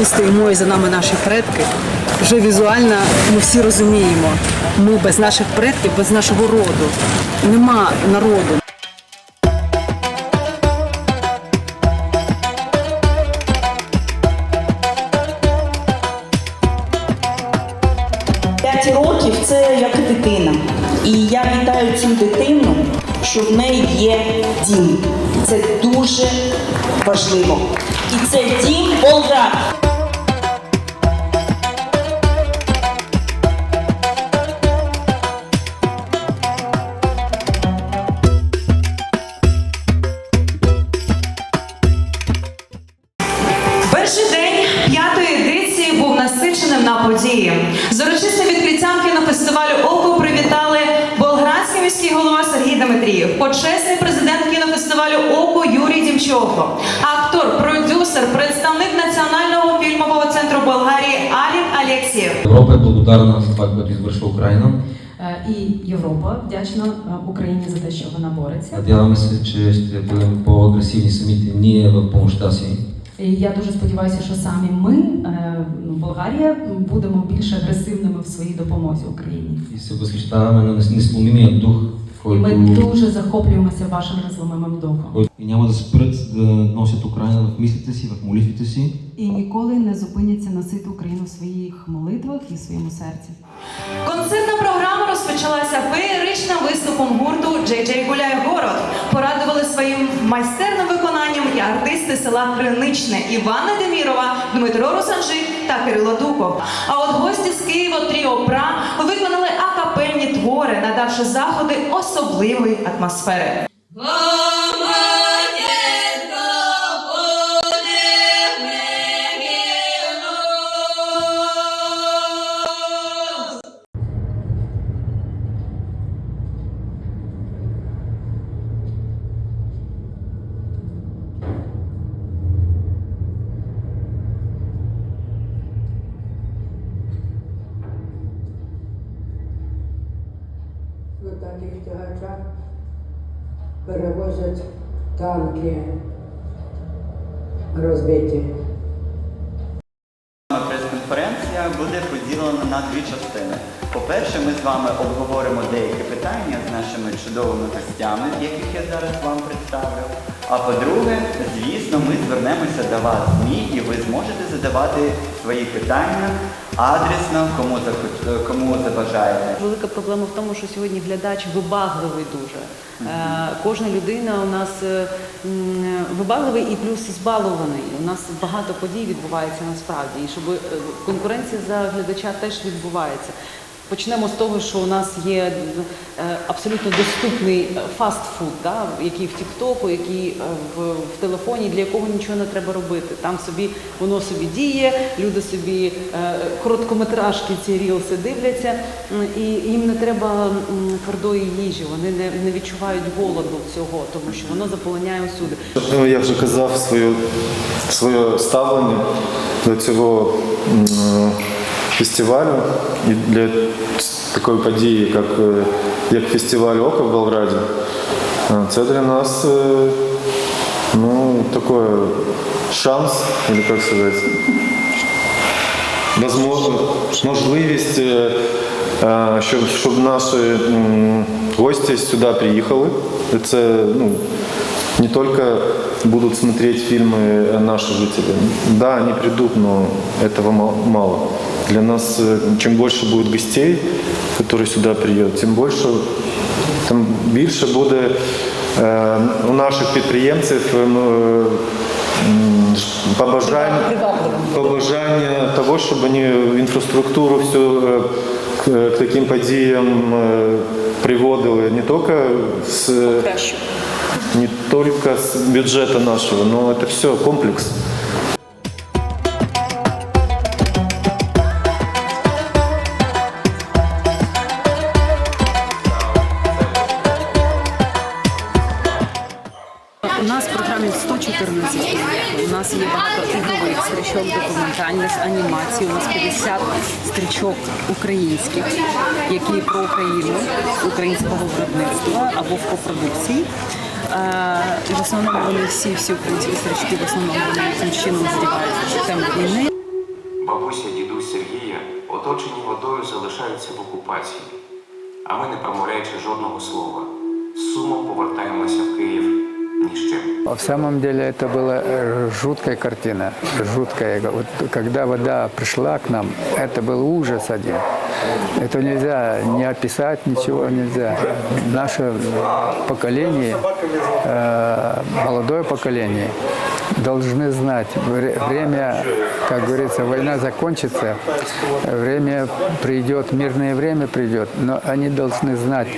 ми стоїмо і за нами наші предки, вже візуально ми всі розуміємо, ми без наших предків, без нашого роду. Нема народу. П'ять років це як дитина. І я вітаю цю дитину, що в неї є дім. Це дуже важливо. І це дім Болград. голова Сергій Дмитрієв, почесний президент кінофестивалю Око Юрій Дімчохо, актор, продюсер, представник національного фільмового центру Болгарії Алік Алєксєєв. Европа е благодарна за това, което извършва Украина. Е, І Європа вдячна е, Україні за те, що вона бореться. Надяваме се, че ще бъдем по-агресивни самите ние в помощта си. І я дуже сподіваюся, що самі ми, е, ну, Болгарія, будемо більш агресивними в своїй допомозі Україні. И се възхищаваме на нес- несломимия дух, і ми дуже захоплюємося вашим незламимим духом. и няма да спрат да носят Украина в мислите си, в молитвите си. І ніколи не зупиняться носити Україну в своїх молитвах і в своєму серці. Концертна програма розпочалася феєричним виступом гурту «Джей Джей Гуляє Город. Порадували своїм майстерним виконанням і артисти села Криничне Івана Демірова, Дмитро Русанжик та Кирило Дуков. А от гості з Києва Тріо Пра виконали акапельні твори, надавши заходи особливої атмосфери. Перевозять танки розбиті. Прес-конференція буде поділена на дві частини. По-перше, ми з вами обговоримо деякі питання з нашими чудовими гостями, яких я зараз вам представлю. А по-друге, звісно, ми звернемося до вас ЗМІ, і ви зможете задавати свої питання адресно, кому кому забажаєте. Велика проблема в тому, що сьогодні глядач вибагливий дуже. Е, Кожна людина у нас е, вибагливий і плюс збалований. У нас багато подій відбувається насправді. І щоб е, конкуренція за глядача теж відбувається. Почнемо з того, що у нас є е, абсолютно доступний е, фастфуд, да, який в Тіктоку, який е, в, в телефоні, для якого нічого не треба робити. Там собі воно собі діє, люди собі е, короткометражки ці рілси дивляться, і їм не треба твердої їжі, вони не, не відчувають голоду цього, тому що воно заполоняє усюди. Ну, я вже казав своє, своє ставлення до цього фестивалю і для такої події, як, е, як фестиваль Ока в Болграді. Е, Це для нас е, ну, такой шанс, или як сказати, возможно, можливість, е, е, щоб, щоб наші м, гості сюди приїхали. Це ну, не только будут смотреть фильмы наши жители. Да, они придут, но этого ма- мало. Для нас, э, чем больше будет гостей, которые сюда приедут, тем больше, тим більше буде е, у наших підприємців е, ну, е, м, побажання, побажання того, щоб вони інфраструктуру всю е, к, к таким подіям е, приводили не тільки з не только с бюджета нашего, но это все комплекс. Нас є багато ігрових стрічок, документальних анімацій. У нас 50 стрічок українських, які про Україну, українського виробництва або в копродукції. В основному вони всі всі українські стрічки в основному вони якимсь чином здіваються тему війни. бабуся, дідусь Сергія, оточені водою залишаються в окупації. А ми, не промовляючи жодного слова, з сумом повертаємося в Київ. В самом деле это была э, жуткая картина, жуткая. Вот когда вода пришла к нам, это был ужас один. Это нельзя не описать, ничего нельзя. Наше поколение, э, молодое поколение, должны знать, вре- время, как говорится, война закончится, время придет, мирное время придет, но они должны знать,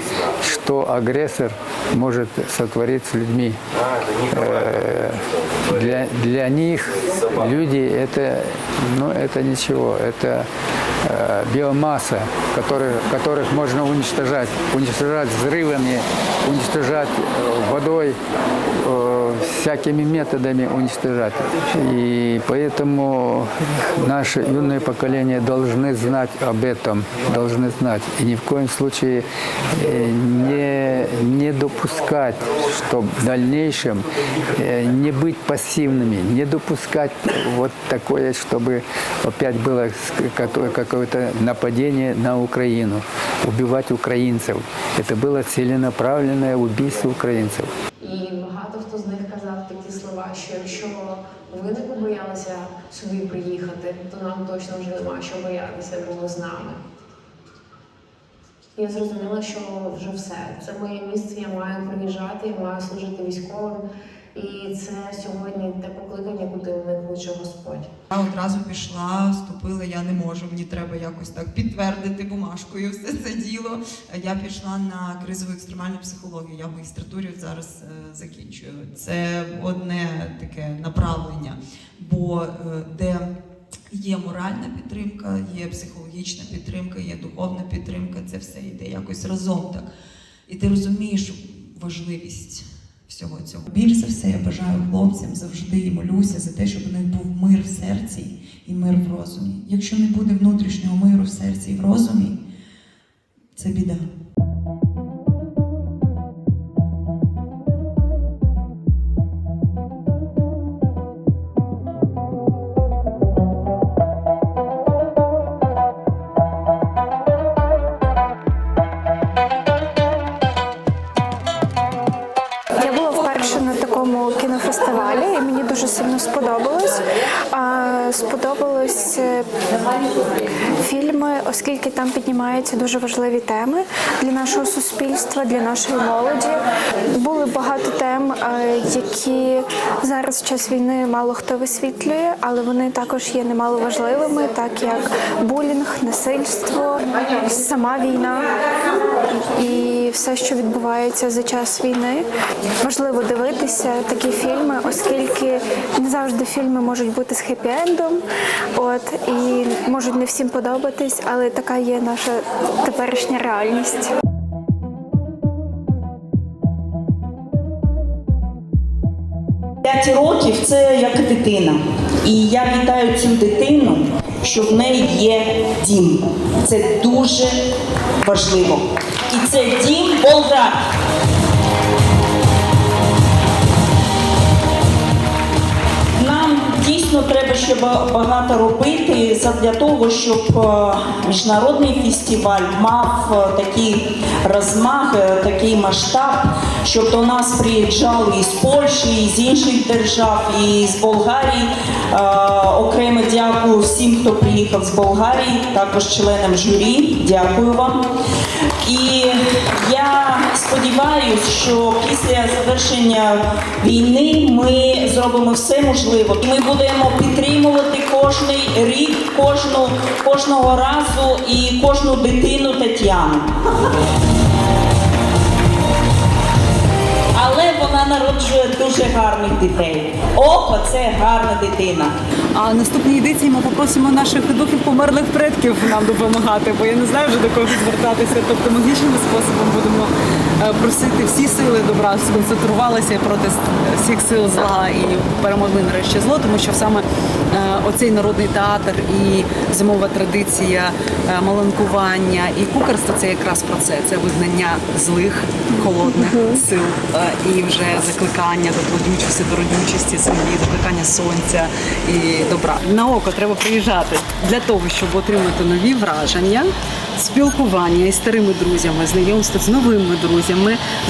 что агрессор может сотворить с людьми. Э, Для, для них люди это, ну, это ничего, это биомасса, которых, которых можно уничтожать, уничтожать взрывами, уничтожать э, водой, э, всякими методами уничтожать. И поэтому наше юное поколение должны знать об этом, должны знать. И ни в коем случае э, не, не допускать, что в дальнейшем э, не быть пассивными, не допускать вот такое, чтобы опять было какое- какое-то нападение на Украину, убивать украинцев. Это было целенаправленное убийство украинцев. І багато хто з них казав такі слова, що якщо ви не побоялися сюди приїхати, то нам точно вже нема що боятися, бо ви з нами. Я зрозуміла, що вже все. Це моє місце, я маю приїжджати, я маю служити військовим. І це сьогодні те покликання, куди мене кличе Господь. Я одразу пішла, вступила, я не можу, мені треба якось так підтвердити бумажкою все це діло. Я пішла на кризову екстремальну психологію. Я в магістратурі зараз е, закінчую. Це одне таке направлення, бо е, де є моральна підтримка, є психологічна підтримка, є духовна підтримка, це все йде якось разом так. І ти розумієш важливість всього цього. Більш за все я бажаю хлопцям завжди і молюся за те, щоб у них був мир в серці і мир в розумі. Якщо не буде внутрішнього миру в серці і в розумі, це біда. Сподобалось фільми, оскільки там піднімаються дуже важливі теми для нашого суспільства, для нашої молоді. Були багато тем, е, які зараз в час війни мало хто висвітлює, але вони також є немало важливими, так як булінг, насильство, сама війна і все, що відбувається за час війни. Важливо дивитися такі фільми, оскільки не завжди фільми можуть бути з хеппі-ендом, от і можуть не всім подобатись, але така є наша теперішня реальність. П'ять років це як дитина. І я вітаю цю дитину, що в неї є дім. Це дуже важливо. І це дім Болград. Дійсно треба ще ба- багато робити для того, щоб е, міжнародний фестиваль мав е, такий розмах, такий масштаб, щоб до нас приїжджали із Польщі, і з інших держав, і з Болгарії. Е, Окремо дякую всім, хто приїхав з Болгарії, також членам журі. Дякую вам. І я сподіваюся, що після завершення війни ми зробимо все можливе. І ми будемо підтримувати кожний рік, кожну, кожного разу і кожну дитину Тетяну. Вона народжує дуже гарних дітей. Опа, це гарна дитина. А наступній едиції ми попросимо наших духів померлих предків нам допомагати, бо я не знаю вже до кого звертатися. Тобто магічними способом будемо просити всі сили добра сконцентрувалися проти всіх сил зла і перемогли нарешті зло, тому що саме е, оцей народний театр і зимова традиція е, маланкування і кукарства це якраз про це. Це вигнання злих холодних сил е, і вже закликання до плодючості, до родючості землі, закликання сонця і добра. На око треба приїжджати для того, щоб отримати нові враження, спілкування із старими друзями, знайомство з новими друзями,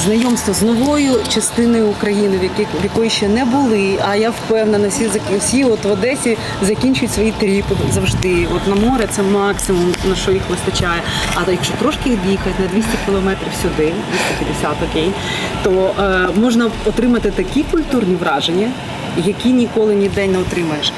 знайомство з новою частиною України, в якій в якої ще не були. А я впевнена, всі всі от в Одесі закінчують свої тріпи завжди. От на море це максимум на що їх вистачає. А якщо трошки від'їхати на 200 кілометрів сюди, 250, окей, то е, можна отримати такі культурні враження, які ніколи ніде не отримаєш.